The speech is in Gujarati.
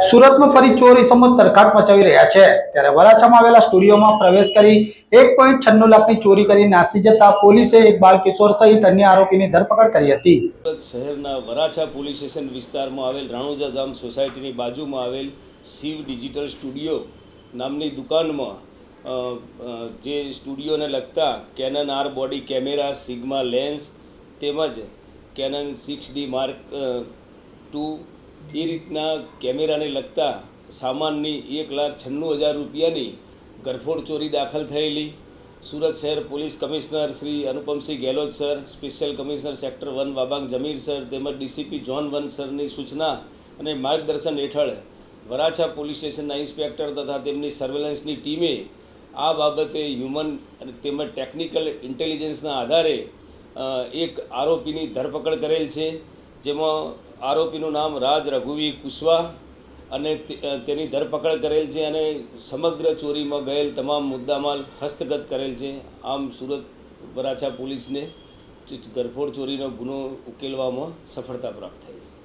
સુરતમાં ફરી ચોરી સમજ તરખાટ મચાવી રહ્યા છે. ત્યારે વરાછામાં આવેલા સ્ટુડિયોમાં પ્રવેશ કરી એક પોઈન્ટ છન્નું લાખની ચોરી કરી નાસી જતા પોલીસે એક બાળ કિશોર સહિત અન્ય આરોપીની ધરપકડ કરી હતી. સુરત શહેરના વરાછા પોલીસ સ્ટેશન વિસ્તારમાં આવેલ રાણુજા ધામ સોસાયટીની બાજુમાં આવેલ શિવ ડિજિટલ સ્ટુડિયો નામની દુકાનમાં જે સ્ટુડિયોને લગતા Canon R body camera Sigma lens તેમજ Canon six D mark two એ રીતના કેમેરાને લગતા સામાનની એક લાખ છન્નું હજાર રૂપિયાની ગરફોડ ચોરી દાખલ થયેલી. સુરત શહેર police commissioner Shri Anupamsinh Gehlot sir, special commissioner sector one Wabang Jamir sir તેમજ ડીસીપી જોન વન સરની સૂચના અને માર્ગદર્શન હેઠળ વરાછા પોલીસ સ્ટેશનના ઇન્સ્પેક્ટર તથા તેમની સર્વેલન્સની ટીમે આ બાબતે હ્યુમન અને તેમજ ટેકનિકલ ઇન્ટેલિજન્સના આધારે એક આરોપીની ધરપકડ કરેલ છે. જેમાં આરોપીનું નામ રાજ રઘુવી કુશવા અને તેની ધરપકડ કરેલ છે અને સમગ્ર ચોરીમાં ગયેલ તમામ મુદ્દામાલ હસ્તગત કરેલ છે. આમ સુરત વરાછા પોલીસને ગરફોડ ચોરીનો ગુનો ઉકેલવામાં સફળતા પ્રાપ્ત થઈ છે.